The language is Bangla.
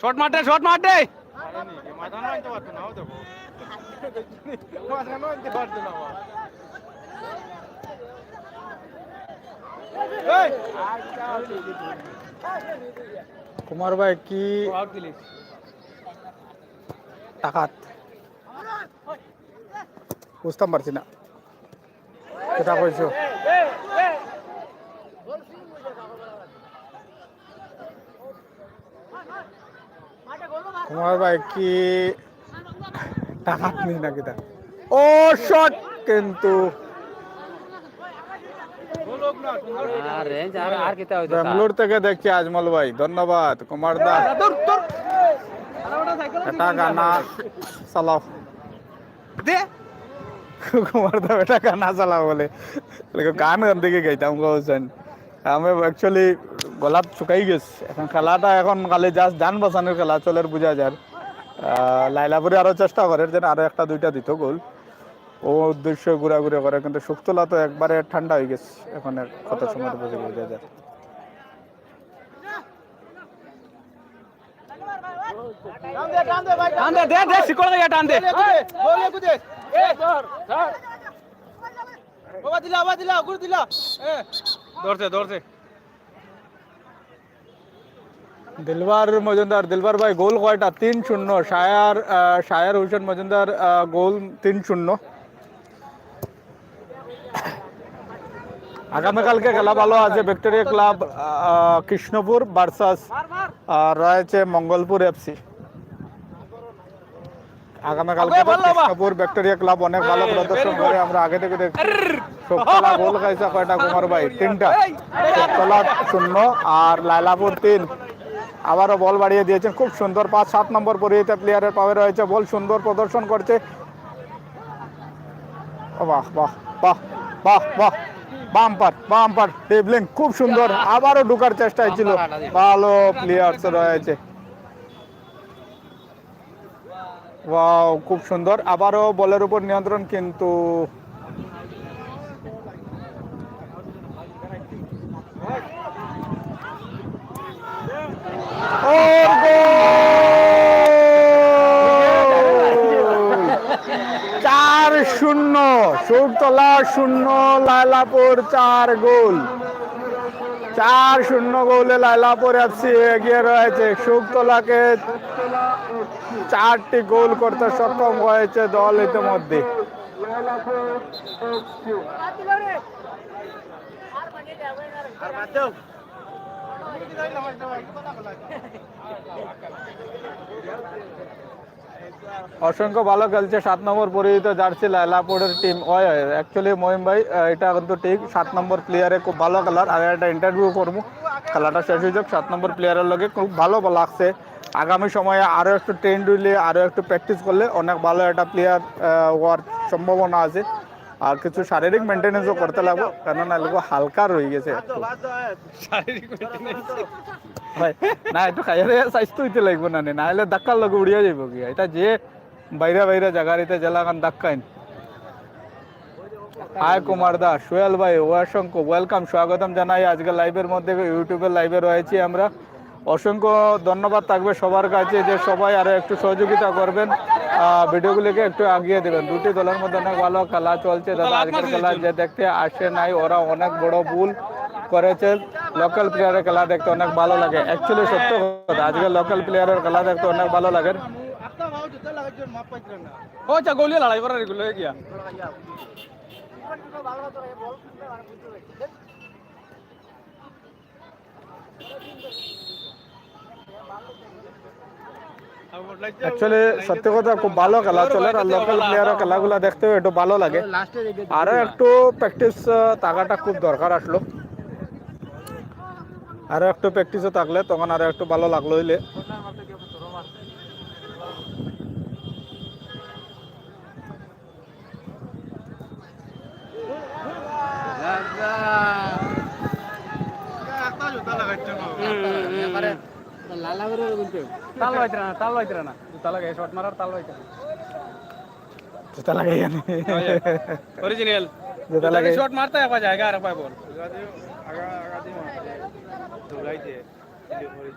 শর্ট মারতে শর্ট মারতে মাঝখানে আনতে পারতো না ও দেখো মাঝখানে আনতে পারতো না আমার। এই! কুমার ভাই কি আউট দিলি টাকাত বুঝতাম পারছি না কেটা কইছো কুমার ভাই কি টাকাত নি না কেটা ও শট কিন্তু। বেঙ্গালোর থেকে দেখছি আজমল ভাই ধন্যবাদ কুমার দা। দূর দূর এটা গানা চালাও। দে। কুমার দা এটা গানা চালাও বলে। গান গান দিকে গাইতাম কৌছেন আমি অ্যাকচুয়ালি গলাত শুকাই গেছে। এখন খেলাটা এখন খালি জাস্ট যান বাঁচানোর খেলা চলের বুঝা যার। আহ, লাইলাপুরে আরও চেষ্টা করে যেন আরও একটা দুইটা দিত গোল। ও উদ্দেশ্য ঘুরাঘুরি করে কিন্তু শুক্তলা তো একবারে ঠান্ডা হয়ে গেছে। এখন কত সময় বুঝে বুঝা যায় ধরছে ধরছে দিলবার মজুমদার দিলবার ভাই গোল কয়টা? তিন শূন্য। সায়ার শায়ার হোসেন মজুমদার গোল তিন শূন্য। আগামীকালকে খেলা ভালো আছে। ভিক্টোরিয়া ক্লাব কৃষ্ণপুর ভার্সাস রয়েছে মঙ্গলপুর এফসি আগামীকালকে কৃষ্ণপুর ভিক্টোরিয়া ক্লাব অনেক ভালো প্রদর্শন করে। আমরা আগে থেকে দেখছি। শোকতলা গোল খাইছে কয়টা কুমার ভাই? তিনটা। শোকতলা শূন্য আর লাইলাপুর তিন। আবারও বল বাড়িয়ে দিয়েছেন। খুব সুন্দর পাঁচ, সাত নম্বর পরিহিত প্লেয়ারের পাওয়া রয়েছে। বল সুন্দর প্রদর্শন করছে। বাহ বাহ বাহ বাহ বাহ। বাম্পার বাম্পার টেবলিং খুব সুন্দর। আবারও ঢুকার চেষ্টায় ছিল। ভালো প্লেয়ার্স রয়েছে। ওয়াও খুব সুন্দর। আবারও বলের উপর নিয়ন্ত্রণ, কিন্তু ওর গোল! চার শূন্য সুরতলা শূন্য, লাইলাপুর চার গোল চার শূন্য গোলে লাইলাপুর এফসি এগিয়ে রয়েছে সুরতলাকে চারটি গোল করতে সক্ষম হয়েছে দল ইতিমধ্যে। অসংখ্য ভালো খেলছে, সাত নম্বর পরিহিত জার্সি লাইলাপুরের টিম ওই অ্যাকচুয়ালি মহিম ভাই এটা কিন্তু ঠিক, সাত নম্বর প্লেয়ারে খুব ভালো খেলার। আর একটা ইন্টারভিউ করব। খেলাটা শেষ হয়ে যাক, সাত নম্বর প্লেয়ারের লগে খুব ভালো লাগছে আগামী সময়ে আরও একটু ট্রেন্ড দিলে আরও একটু প্র্যাকটিস করলে অনেক ভালো একটা প্লেয়ার হওয়ার সম্ভাবনা আছে। আর কিছু শারীরিক মেনটেন্যান্সও করতে লাগবো, কেননা এগুলো হালকা রয়ে গেছে। শারীরিক। ভাই না খাইয়ারে স্বাস্থ্য হইতে লাগবো না নে, হলে ধাক্কার লগে উড়িয়া যাইব কি? এটা যে বাইরে বাইরে জায়গার এটা জেলাখান ধাক্কাইন হাই কুমার দাস সোহেল ভাই অসংখ্য ওয়েলকাম স্বাগতম জানাই। আজকে লাইভের মধ্যে ইউটিউবের লাইভে রয়েছি আমরা। অসংখ্য ধন্যবাদ থাকবে সবার কাছে যে সবাই আরও একটু সহযোগিতা করবেন। ভিডিওগুলিকে একটু আগিয়ে দেবেন। দুটি দলের মধ্যে অনেক ভালো খেলা চলছে। দাদা আজকের খেলা যে দেখতে আসে নাই ওরা অনেক বড় ভুল করেছে। লোকাল প্লেয়ারের খেলা দেখতে অনেক ভালো লাগে। অ্যাকচুয়ালি সত্য কথা আজকে লোকাল প্লেয়ারের খেলা দেখতে অনেক ভালো লাগে। ও চা গোলিয়ে লড়াই করার এগুলো গিয়া অ্যাকচুয়ালি সত্যি কথা খুব ভালো খেলা চলে আর লোকাল প্লেয়ারের খেলাগুলো দেখতেও একটু ভালো লাগে। আরও একটু প্র্যাকটিস থাকাটা খুব দরকার আসলো। আরও একটু প্র্যাকটিসও থাকলে তখন আরও একটু ভালো লাগল হইলে। জুতা তাল বাইতে না তাল বাইতে না তাল লাগে শর্ট মারার তাল বাইতে না জুতা লাগাই জানি অরিজিনাল জুতা লাগাই। শর্ট মারতে একবার জায়গা আর বল। လိုလိုက်တယ်ဒီလိုမျိုးလေး